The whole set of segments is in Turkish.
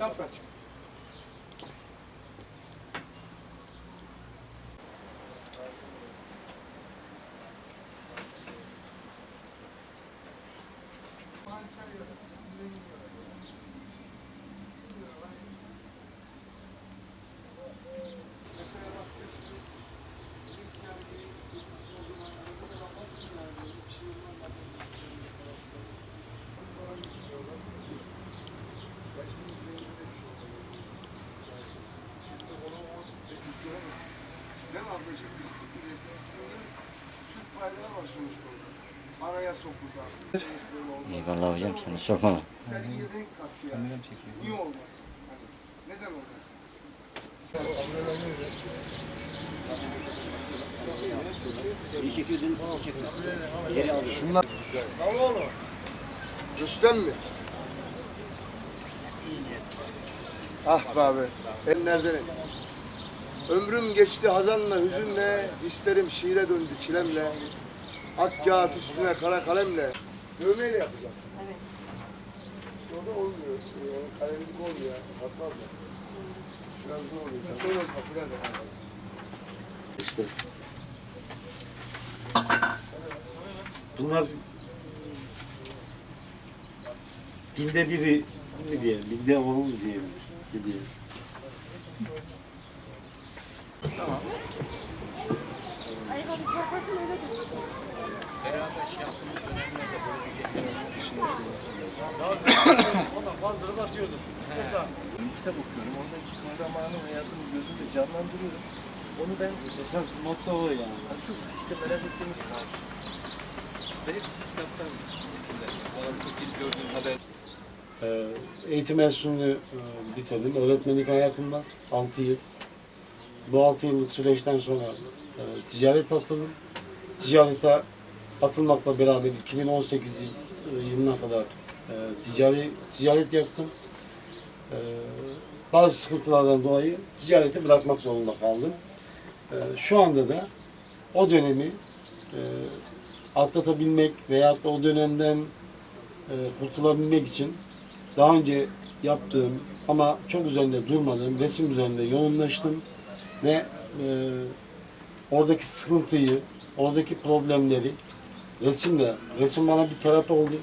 Çapraz. Mesela bak eski ilk yani bir yıkması olduğu zamanlarda da bakın yani böyle bir şey olmadan Ben ablacığım biz Türk üreticisindeyiz. Var orada. Araya oldu. Eyvallah hocam sana çok ama. Sergiye renk kattı yani. Niye olmasın? Hani neden olmasın? Bir çekiyordun, çekiyordun. Geri aldım. Şunlar. Rüstem mi? Ah be abi. Enlerden Ömrüm geçti hazanla, hüzünle, hislerim şiire döndü çilemle. Ak kağıt üstüne kara kalemle. Dövmeyle yapacağım. Evet. İşte o da olmuyor. Yani kalemlik olmuyor. Fatma abla. Biraz zor oluyor. Şöyle kapılar da. İşte. Bunlar binde biri mi diye, binde onu mu diyelim gibi. Ayıbını çarparsın öyle durursun. kitap okuyorum. Oradaki kahramanı hayatını gözümde canlandırıyorum. Onu ben Esas motto o yani. asıl işte merak ettiğim ve hepsi kitaptan esinler. Bazı gördüğüm haber Ee, eğitim enstitüsünü e, bitirdim. Öğretmenlik hayatım var. 6 yıl. Bu 6 yıllık süreçten sonra e, ticaret atıldım. Ticarete atılmakla beraber 2018 yılına kadar e, ticari ticaret yaptım. E, bazı sıkıntılardan dolayı ticareti bırakmak zorunda kaldım. E, şu anda da o dönemi e, atlatabilmek veyahut da o dönemden e, kurtulabilmek için daha önce yaptığım ama çok üzerinde durmadığım resim üzerinde yoğunlaştım ve e, oradaki sıkıntıyı, oradaki problemleri resimle, resim bana bir terapi oldu.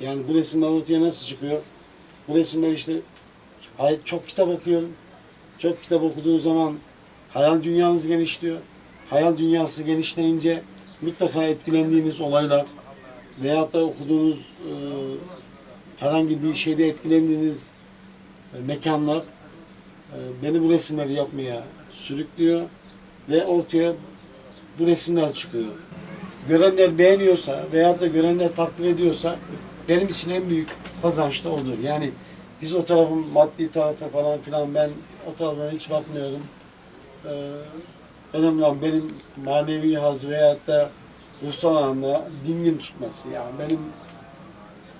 Yani bu resimler ortaya nasıl çıkıyor? Bu resimler işte çok kitap okuyorum. Çok kitap okuduğu zaman hayal dünyanız genişliyor. Hayal dünyası genişleyince mutlaka etkilendiğiniz olaylar veyahut da okuduğunuz e, herhangi bir şeyde etkilendiğiniz e, mekanlar e, beni bu resimleri yapmaya sürüklüyor ve ortaya bu resimler çıkıyor. Görenler beğeniyorsa veyahut da görenler takdir ediyorsa benim için en büyük kazanç da odur. Yani biz o tarafın maddi tarafa falan filan ben o taraflara hiç bakmıyorum. Ee, önemli olan benim manevi haz veyahut da ruhsal anlamda dingin tutması. Yani benim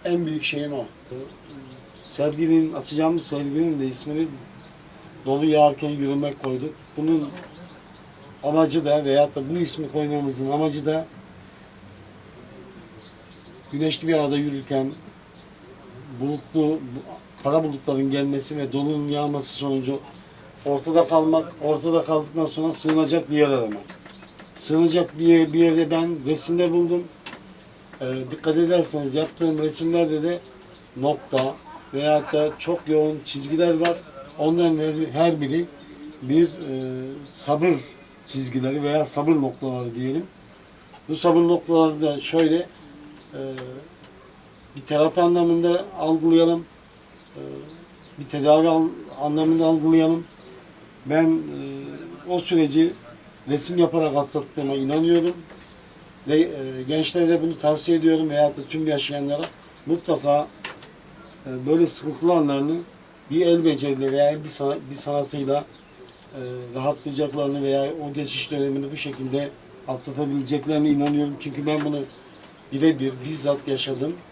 en büyük şeyim o. Serginin, açacağımız serginin de ismini dolu yağarken yürümek koyduk. Bunun amacı da veyahut da bu ismi koymamızın amacı da güneşli bir arada yürürken bulutlu, bu- kara bulutların gelmesi ve dolunun yağması sonucu ortada kalmak, ortada kaldıktan sonra sığınacak bir yer aramak. Sığınacak bir, yer, bir yerde ben resimde buldum. Ee, dikkat ederseniz yaptığım resimlerde de nokta veyahut da çok yoğun çizgiler var. Onların her- biri bir e, sabır çizgileri veya sabır noktaları diyelim. Bu sabır noktaları da şöyle e, bir terapi anlamında algılayalım. e, bir tedavi anlamında algılayalım. Ben e, o süreci resim yaparak atlattığıma inanıyorum. Ve e, gençlere de bunu tavsiye ediyorum veyahut da tüm yaşayanlara mutlaka e, böyle sıkıntılı anlarını bir el beceriyle veya bir, sana- bir sanatıyla e, rahatlayacaklarını veya o geçiş dönemini bu şekilde atlatabileceklerine inanıyorum. Çünkü ben bunu birebir bizzat yaşadım.